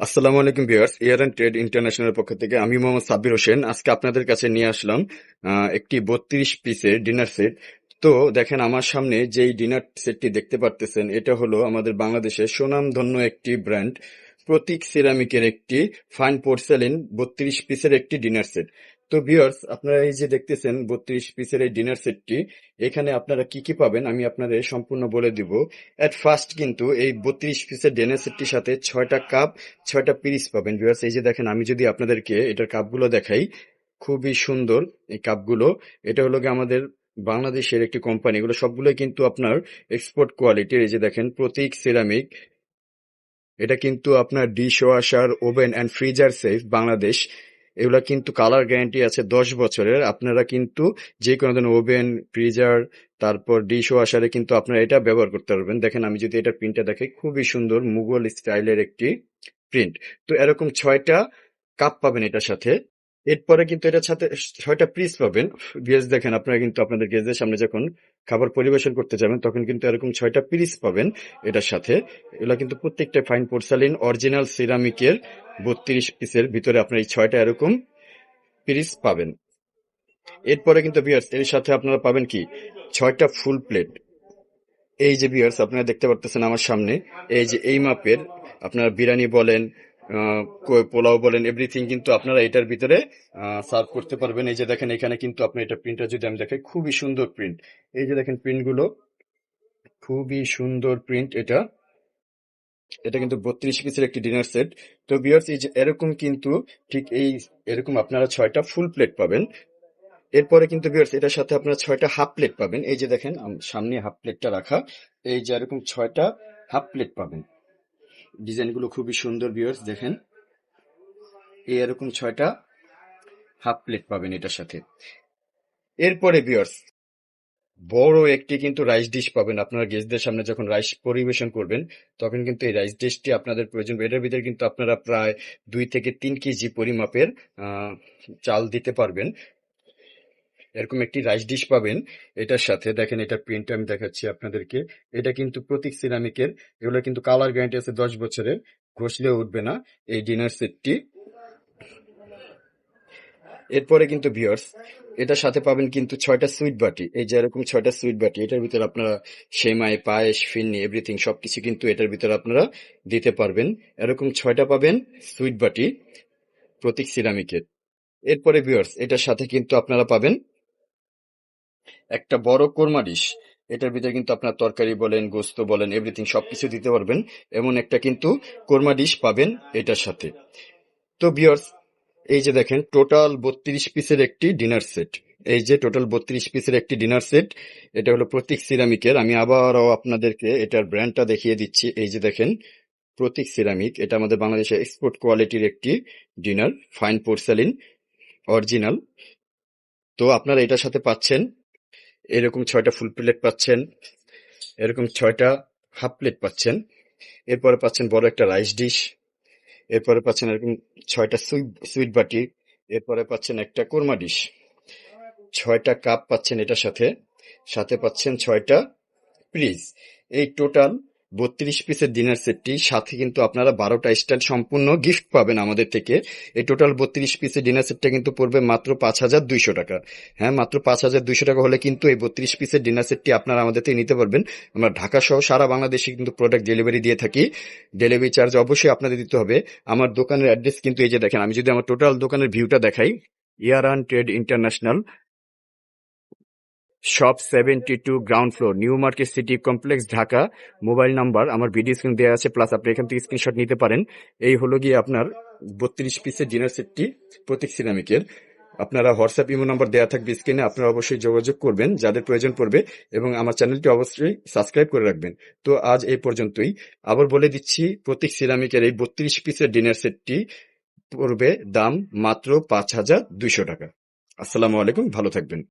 আসসালামু আলাইকুম viewers air and trade international পক্ষ থেকে আমি মোহাম্মদ সাব্বির হোসেন। আজকে আপনাদের কাছে নিয়ে আসলাম একটি বত্রিশ পিসের ডিনার সেট। তো দেখেন আমার সামনে যেই ডিনার সেটটি দেখতে পারতেছেন, এটা হলো আমাদের বাংলাদেশের সুনামধন্য একটি ব্র্যান্ড প্রতীক সিরামিকের একটি ফাইন পোর্সেলিন বত্রিশ পিসের একটি ডিনার সেট। তো ভিউয়ার্স আপনারা এই যে দেখতেছেন বত্রিশ পিসের এই ডিনার সেটটি এখানে আপনারা কি কি পাবেন আমি আপনাদের সম্পূর্ণ বলে দিব। এট ফার্স্ট কিন্তু এই বত্রিশ পিসের ডিনার সেটটির সাথে ছয়টা কাপ ছয়টা পিরিস পাবেন ভিউয়ার্স এই যে দেখেন, আমি যদি আপনাদেরকে এটার কাপগুলো দেখাই, খুবই সুন্দর এই কাপগুলো এটা হলো গিয়ে আমাদের বাংলাদেশের একটি কোম্পানি এগুলো সবগুলোই কিন্তু আপনার এক্সপোর্ট কোয়ালিটির এই যে দেখেন, প্রতীক সিরামিক এটা কিন্তু আপনার dish washer oven and freezer safe Bangladesh. এগুলা কিন্তু কালার গ্যারান্টি আছে দশ বছরের। আপনারা কিন্তু যে কোনো দিন ওভেন ফ্রিজার তারপর ডিশ ওয়াশারে কিন্তু আপনারা এটা ব্যবহার করতে পারবেন। দেখেন, আমি যদি এটা প্রিন্টটা দেখি, খুবই সুন্দর মুঘল স্টাইলের একটি প্রিন্ট তো এরকম ছয়টা কাপ পাবেন এটার সাথে। এরপরে কিন্তু এটার সাথে ছয়টা পিস পাবেন। গেজ দেখেন, আপনারা কিন্তু আপনাদের গেজের সামনে যখন খাবার পরিবেশন করতে যাবেন, তখন কিন্তু এরকম ছয়টা পিস পাবেন এটার সাথে। এগুলো কিন্তু প্রত্যেকটা ফাইন পোর্সালিন অরিজিনাল সিরামিকের বত্রিশ পিসের ভিতরে আপনার এই ছয়টা এরকম পিস পাবেন। এরপরে কিন্তু বিয়ার্স এর সাথে আপনারা পাবেন কি? ছয়টা ফুল প্লেট এই যে বিয়ার্স আপনারা দেখতে পারতেছেন আমার সামনে, এই যে এই মাপের, আপনারা বিরিয়ানি বলেন পোলাও বলেন এভরিথিং কিন্তু আপনারা এটার ভিতরে সার্ভ করতে পারবেন। এই যে দেখেন, এখানে কিন্তু আপনি এটা প্রিন্টটা যদি আমি দেখাই, খুবই সুন্দর প্রিন্ট এই যে দেখেন প্রিন্টগুলো, খুবই সুন্দর প্রিন্ট এটা। এটা কিন্তু বত্রিশ পিসের একটি ডিনার সেট তো বিয়ার্স এই যে এরকম কিন্তু ঠিক এই, এরকম আপনারা ছয়টা ফুল প্লেট পাবেন। এরপরে কিন্তু বিয়ার্স এটার সাথে আপনারা ছয়টা হাফ প্লেট পাবেন। এই যে দেখেন সামনে হাফ প্লেটটা রাখা। এই যে এরকম ছয়টা হাফ প্লেট পাবেন। ডিজাইনগুলো খুবই সুন্দর বিয়ার্স দেখেন। এরকম ছয়টা হাফ প্লেট পাবেন এটার সাথে। এরপরে বিয়ার্স বড় একটি কিন্তু রাইস ডিশ পাবেন। আপনারা গেস্টদের সামনে যখন রাইস পরিবেশন করবেন, তখন কিন্তু এই রাইস ডিশটি আপনাদের প্রয়োজন। এটার ভিতরে কিন্তু আপনারা প্রায় দুই থেকে তিন কেজি পরিমাপের চাল দিতে পারবেন। এরকম একটি রাইস ডিশ পাবেন। এটার সাথে দেখেন এটা প্রিন্ট আমি দেখাচ্ছি আপনাদেরকে। এটা কিন্তু প্রতীক সিরামিকের, এগুলো কিন্তু কালার গ্যারান্টি আছে দশ বছরের, ঘষলেও উঠবে না এই ডিনার সেটটি। এরপরে কিন্তু বিয়ার্স এটার সাথে পাবেন কিন্তু ছয়টা সুইট বাটি। এই যে এরকম ছয়টা সুইট বাটি, এটার ভিতরে আপনারা সেমাই, পায়েস ফিন্নি এভরিথিং সবকিছু কিন্তু এটার ভিতরে আপনারা দিতে পারবেন। এরকম ছয়টা পাবেন সুইট বাটি প্রতীক সিরামিকের। এরপরে বিয়ার্স এটার সাথে কিন্তু আপনারা পাবেন একটা বড় কোরমা ডিশ এটার ভিতরে কিন্তু আপনার তরকারি বলেন, গোস্ত বলেন এভরিথিং সবকিছু দিতে পারবেন। এমন একটা কিন্তু কোরমা ডিশ পাবেন এটার সাথে। তো বিয়ার্স এই যে দেখেন টোটাল বত্রিশ পিসের একটি ডিনার সেট এই যে টোটাল বত্রিশ পিসের একটি ডিনার সেট এটা হলো প্রতীক সিরামিকের। আমি আবারও আপনাদেরকে এটার ব্র্যান্ডটা দেখিয়ে দিচ্ছি। এই যে দেখেন, প্রতীক সিরামিক, এটা আমাদের বাংলাদেশের এক্সপোর্ট কোয়ালিটির একটি ডিনার ফাইন পোর্সালিন অরিজিনাল তো আপনারা এটার সাথে পাচ্ছেন এরকম ছয়টা ফুল প্লেট পাচ্ছেন, এরকম ছয়টা হাফ প্লেট পাচ্ছেন। এরপরে পাচ্ছেন বড় একটা রাইস ডিশ এরপরে পাচ্ছেন এরকম ছয়টা সুইট সুইট বাটি, এরপরে পাচ্ছেন একটা কোরমা ডিশ ছয়টা কাপ পাচ্ছেন এটার সাথে সাথে পাচ্ছেন ছয়টা প্লিজ এই টোটাল বত্রিশ পিসের ডিনার সেটটি সাথে কিন্তু আপনারা বারোটা স্টার সম্পূর্ণ গিফট পাবেন আমাদের থেকে। এই টোটাল বত্রিশ পিসের ডিনার সেটটা কিন্তু পড়বে মাত্র পাঁচ হাজার দুইশো টাকা। হ্যাঁ মাত্র পাঁচ হাজার দুইশো টাকা হলে কিন্তু এই বত্রিশ পিসের ডিনার সেটটি আপনারা আমাদের থেকে নিতে পারবেন। আমরা ঢাকা সহ সারা বাংলাদেশে কিন্তু প্রোডাক্ট ডেলিভারি দিয়ে থাকি। ডেলিভারি চার্জ অবশ্যই আপনাদের দিতে হবে। আমার দোকানের অ্যাড্রেস কিন্তু এই যে দেখেন, আমি যদি আমার টোটাল দোকানের ভিউটা দেখাই air on trade international shop seventy two ground floor New Market City Complex Dhaka mobile number আমার ভিডিও স্ক্রিন দেওয়া আছে প্লাস আপনি এখান থেকে স্ক্রিনশট নিতে পারেন। এই হলো গিয়ে আপনার বত্রিশ পিসের ডিনার সেটটি প্রতীক সিরামিকের আপনারা হোয়াটসঅ্যাপ ইমো নাম্বার দেওয়া থাকবে স্ক্রিনে আপনারা অবশ্যই যোগাযোগ করবেন, যাদের প্রয়োজন পড়বে, এবং আমার চ্যানেলটি অবশ্যই সাবস্ক্রাইব করে রাখবেন। তো আজ এই পর্যন্তই। আবার বলে দিচ্ছি, প্রতীক সিরামিকের এই বত্রিশ পিসের ডিনার সেটটি পড়বে দাম মাত্র পাঁচ হাজার দুইশো টাকা। আসসালামু আলাইকুম, ভালো থাকবেন।